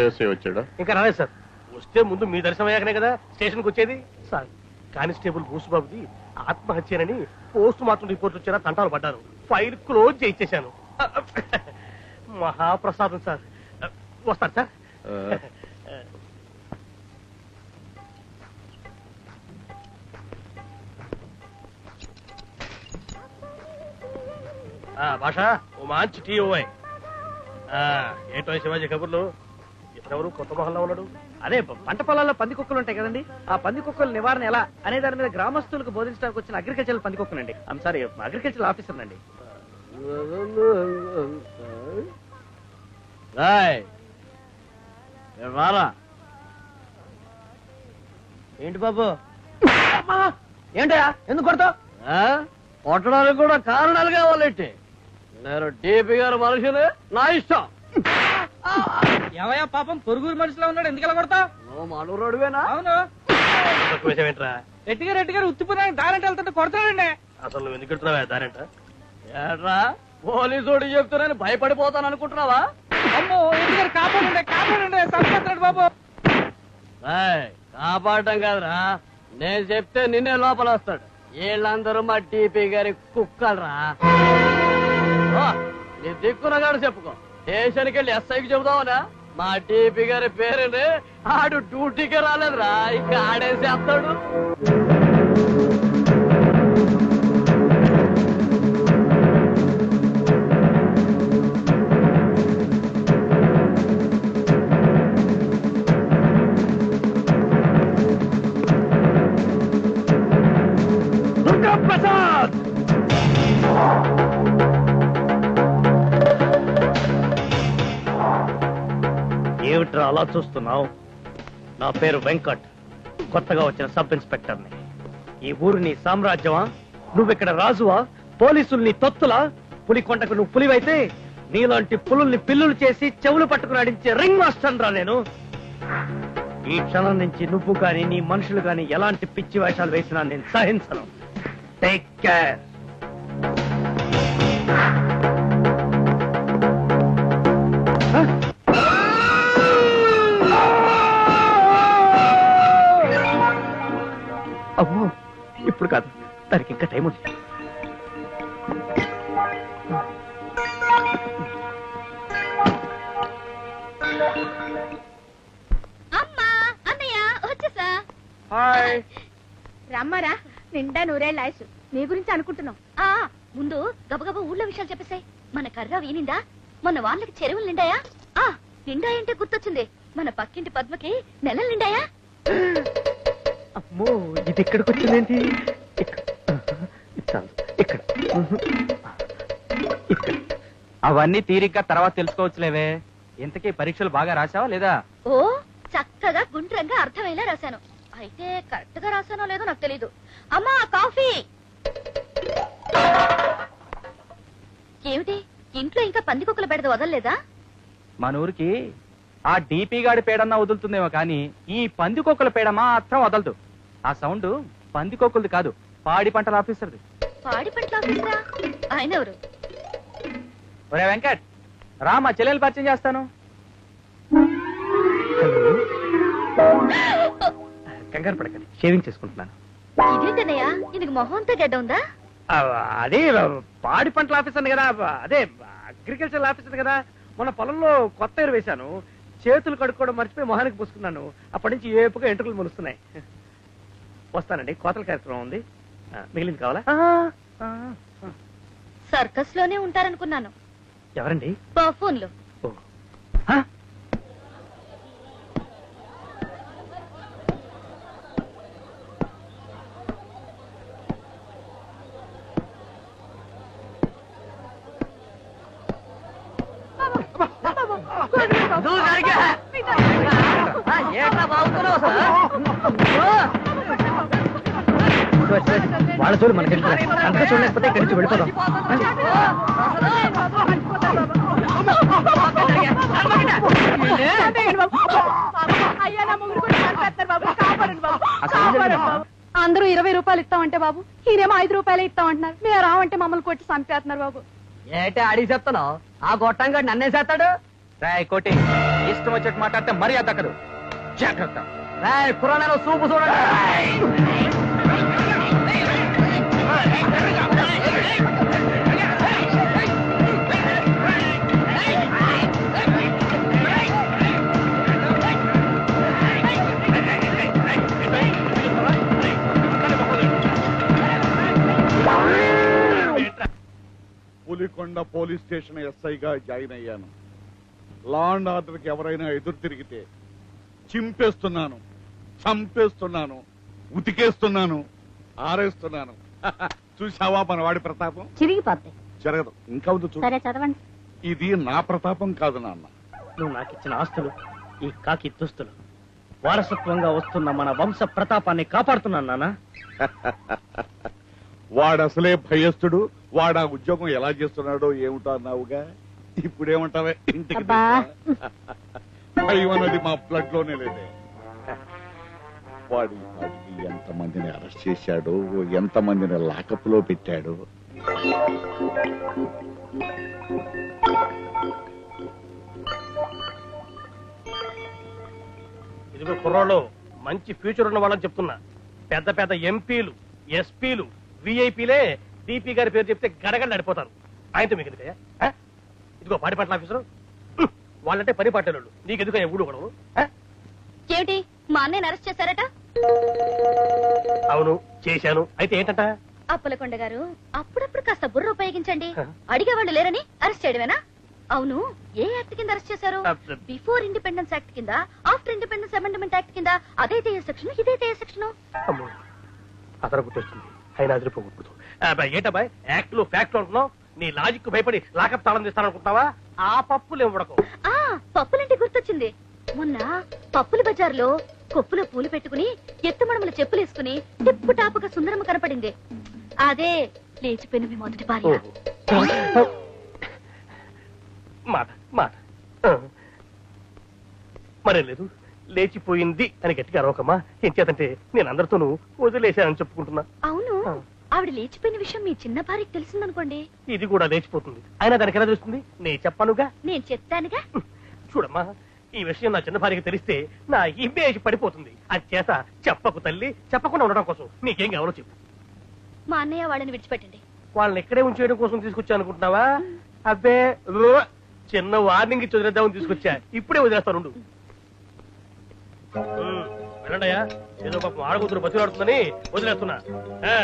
SI వచ్చాడా? ఇంకా రాలేదు సార్. వస్తే ముందు మీ దర్శనం అయ్యాకనే కదా స్టేషన్కి వచ్చేది? సార్ కానిస్టేబుల్ బూసుబాబుది ఆత్మహత్యనని పోస్ట్ మార్టం రిపోర్ట్ వచ్చారా తంటాలు పడ్డారు. ఫైల్ క్లోజ్ చేయించేశాను మహాప్రసాదం సార్. వస్తారు సార్. భాష ఓ మంచి టీ ఓవై ఏంటో శివాజీ కబుర్లు? ఎవరెవరు కొత్త మొహల్లా ఉన్నాడు? అదే పంట పొలాల్లో పంది కుక్కలు ఉంటాయి కదండి. ఆ పంది కుక్కల నివారణ ఎలా? అనే దాని మీద గ్రామస్తులకు బోధించడానికి వచ్చిన అగ్రికల్చర్ పంది కుక్కలండి. ఐమ్ సారీ అగ్రికల్చర్ ఆఫీసర్ అండి ఏంటి బాబు? ఏంటయా ఎందుకు కొడతావు? కొట్టడానికి కూడా కారణాలు కావాలంటే. నేను డీపీ గారు మనుషులు నా ఇష్టం. ఏవయ్యా పాపం పొరుగురు మనిషిలో ఉన్నాడు ఎందుకు కొడతావు? నువ్వు మనూరోడువేనా అవును. ఏంట్రా? రెడ్డి రెడ్డి గారు ఉత్తిపోయిన దారంటే వెళ్తుంటే కొడతాడండి అసలు నువ్వు ఎందుకు వెళ్తున్నావా దారంట? ఏట్రా పోలీసుడు చెప్తున్నాను భయపడిపోతాను అనుకుంటున్నావా? అమ్మో రెడ్డి గారు కాపాడండి కాపాడండి సంపేస్తాడు బాబు. ఏయ్, కాపాడటం కాదురా. నేను చెప్తే నిన్నే లోపల వస్తాడు. వీళ్ళందరూ మా టీపీ గారి కుక్కలరా. ఓ, నీ దిక్కునగాడు చెప్పుకో. స్టేషన్కి వెళ్ళి ఎస్ఐకి చెబుదామనా? మా టీపీ గారి పేరుని ఆడు డ్యూటీకి రాలేదురా. ఇంకా ఆడేసేస్తాడు. ఏమిట్రా అలా చూస్తున్నావు? నా పేరు వెంకట్. కొత్తగా వచ్చిన సబ్ ఇన్స్పెక్టర్ని. ఈ ఊరు నీ సామ్రాజ్యమా? నువ్విక్కడ రాజువా? పోలీసుల్ని తొత్తులా? పులికొండకు నువ్వు పులివైతే నీలాంటి పులుల్ని పిల్లులు చేసి చెవులు పట్టుకుని ఆడించే రింగ్ మాస్టర్ రా నేను. ఈ క్షణం నుంచి నువ్వు గాని నీ మనుషులు గాని ఎలాంటి పిచ్చి వేషాలు వేసినా నేను సహించను. టేక్ కేర్ అమ్మో ఇప్పుడు కాదు. దానికి ఇంకా టైం ఉంది. అమ్మా అన్నయ్య వచ్చేసా? హాయ్. రమ్మరా నిండా నూరేళ్ళ ఆయుసు నీ గురించి అనుకుంటున్నాం. ఆ ముందు గబగబా ఊళ్ళో విషయాలు చెప్పేసాయి. మన కర్ర వీనిందా? మన వాళ్ళకి చెరువులు నిండాయా? ఆ నిండాయంటే గుర్తొచ్చింది. మన పక్కింటి పద్మకి నెలలు నిండాయా? అమ్మో ఇది ఎక్కడికి వచ్చిందేంటి? ఇక్కడ. ఇక్కడ ఇక్కడ. అవన్నీ తీరిగ్గా తర్వాత తెలుసుకోవచ్చులేవే. ఇంతకీ పరీక్షలు బాగా రాసావా లేదా? ఓ చక్కగా గుండ్రంగా అర్థమయ్యేలా రాశాను. అయితే కరెక్ట్గా రాశానో లేదో నాకు తెలీదు. అమ్మా కాఫీ! ఏమిటి? ఇంట్లో ఇంకా పందికొక్కల బెడద వదలలేదా? మన ఊరికి ఆ డీపీ గాడి పేడన్నా వదులుతుందేమో కానీ ఈ పందికొక్కుల పేడ మాత్రం వదలదు. ఆ సౌండ్ పందికొక్కులది కాదు పాడి పంటల ఆఫీసర్ది. పాడి పంటల ఆఫీసరా? ఆయన ఎవరు? ఒరే వెంకట్ రా మా చెల్లెలు పరిచయం చేస్తాను. కంగారు పడకండి షేవింగ్ చేసుకుంటున్నాను. ఇదేంటన్నయ్యా? ఈయనకి మొహం అంతా గడ్డ ఉందా? అదే పాడి పంటల ఆఫీసర్ కదా అదే అగ్రికల్చర్ ఆఫీసర్ కదా. మొన్న పొలంలో కొత్త ఎరువు వేశాను. చేతులు కడుక్కోవడం మర్చిపోయి మొహానికి పూసుకున్నాను. అప్పటి నుంచి ఏపుగా ఎంట్రుకలు మొలుస్తున్నాయి. వస్తానండి. కోతల కార్యక్రమం ఉంది. మిగిలింది కావాలా? సర్కస్లోనే ఉంటారనుకున్నాను. ఎవరండి? ఓ. ఆ? వాళ్ళ చూడు మనకి అంతా చూడలేకపోతే ఇక్కడి నుంచి జరిగిందమ్మా? అందరూ ఇరవై రూపాయలు ఇస్తామంటే బాబు ఈయనేమో ఐదు రూపాయలు ఇస్తామంటున్నారు. మేము రావంటే మమ్మల్ని కొట్టి చంపేస్తున్నారు బాబు. ఏటే అడిగి చెప్తాను ఆ గొట్టంగా నన్నేసేస్తాడు రాయ్ కోటి ఇష్టం వచ్చేట్టు మాట్లాడితే మరీ దక్కదు. జాగ్రత్త. పురాణాలు సూపు చూడండి. పులికొండ పోలీస్ స్టేషన్ ఎస్ఐగా జాయిన్ అయ్యాను. లా అండ్ ఆర్డర్కి ఎవరైనా ఎదురు తిరిగితే చింపేస్తున్నాను చంపేస్తున్నాను ఉతికేస్తున్నాను ఆరేస్తున్నాను. చూసావా మన వాడి ప్రతాపం చిరిగిపోతాయి జరగదు. ఇంకా ఉంది చూడు. సరే చదవండి. ఇది నా ప్రతాపం కాదు నాన్న. నువ్వు నాకు ఇచ్చిన ఆస్తులు ఈ కాకి దుస్తులు వారసత్వంగా వస్తున్న మన వంశ ప్రతాపాన్ని కాపాడుతున్నాను నాన్న. వాడు అసలే భయస్థుడు. వాడు ఆ ఉద్యోగం ఎలా చేస్తున్నాడో ఏమిటో అన్నావుగా. ఇప్పుడేమంటావే? ఇంటికి అబ్బా. భయం అన్నది మా బ్లడ్లోనే లేదే. వాడు వాడికి ఎంత మందిని అరెస్ట్ చేశాడు ఎంత మందిని లాకప్లో పెట్టాడు. ఇదిగో కుర్రోళ్ళు మంచి ఫ్యూచర్ ఉన్న వాళ్ళని చెప్తున్నా. పెద్ద పెద్ద ఎంపీలు ఎస్పీలు విఐపీలే డిపి గారి పేరు చెప్తే గడగడ నడిపోతారు. ఆయనతో మీకు ఎందుకయ్యా? ఆ? ఇదిగో పాడి పట్ల ఆఫీసరు. వాళ్ళంటే పని పట్టేవాళ్ళు నీకు ఎందుకయ్యా ఊడు గొడవలు ఆ? ఏమిటి? మా అన్నయ్యని అరెస్ట్ చేశారట? అవును చేశాను. అయితే ఏంటంట? అప్పలకొండ గారు అప్పుడప్పుడు కాస్త బుర్ర ఉపయోగించండి. అడిగేవాళ్ళు లేరని అరెస్ట్ చేయడమేనా? అవును ఏ యాక్ట్ కింద అరెస్ట్ చేశారు? బిఫోర్ ఇండిపెండెన్స్ యాక్ట్ కింద ఆఫ్టర్ ఇండిపెండెన్స్ అమెండ్మెంట్ యాక్ట్ కింద అదైతే ఏ సెక్షన్ ఇదైతే ఏ సెక్షన్? అతను గుర్తొస్తుంది అయినా అదిరిపోకూడదు ఏంటబ్బాయ్? యాక్ట్లో ఫ్యాక్ట్ అంటున్నావు? నీ లాజిక్ భయపడి లాకప్ తాళం తీస్తాననుకుంటావా ఆ పప్పులు ఇవ్వడకు ఆ పప్పులంటే గుర్తొచ్చింది. మొన్న పప్పుల బజార్లో కొప్పులో పూలు పెట్టుకుని ఎత్తుమడమల చెప్పులు వేసుకుని టిప్పు టాపుగా సుందరమ్మ కనపడింది. అదే లేచిపోయిన మీ మొదటి భార్య. మాట మాట. మరేం లేదు లేచిపోయింది అని గట్టిగా అరవకమ్మా. ఏం చేతంటే నేను అందరితోనూ వదిలేశానని చెప్పుకుంటున్నా. అవును. ఆవిడ లేచిపోయిన విషయం మీ చిన్న భార్యకి తెలిసిందనుకోండి. ఇది కూడా లేచిపోతుంది. అయినా దానికి ఎలా తెలుస్తుంది? నేను చెప్పానుగా? నేను చెప్తానుగా? చూడమ్మా ఈ విషయం నా చిన్న భార్యకి తెలిస్తే నా ఇమేజ్ పడిపోతుంది. అది చేత చెప్పకు తల్లి చెప్పకుండా ఉండడం కోసం నీకేం కావాలో చెప్పు. మా అన్నయ్య వాళ్ళని విడిచిపెట్టండి. వాళ్ళని ఇక్కడే ఉంచేయడం కోసం తీసుకొచ్చా అనుకుంటున్నావా అబ్బే చిన్న వార్నింగ్ ఇచ్చి వదిలేద్దామని తీసుకొచ్చా. ఇప్పుడే వదిలేస్తాను వెళ్ళండయ్యా ఏదో పాపం ఆడకూతురు బతిలాడుతుందని వదిలేస్తున్నా. ఆ,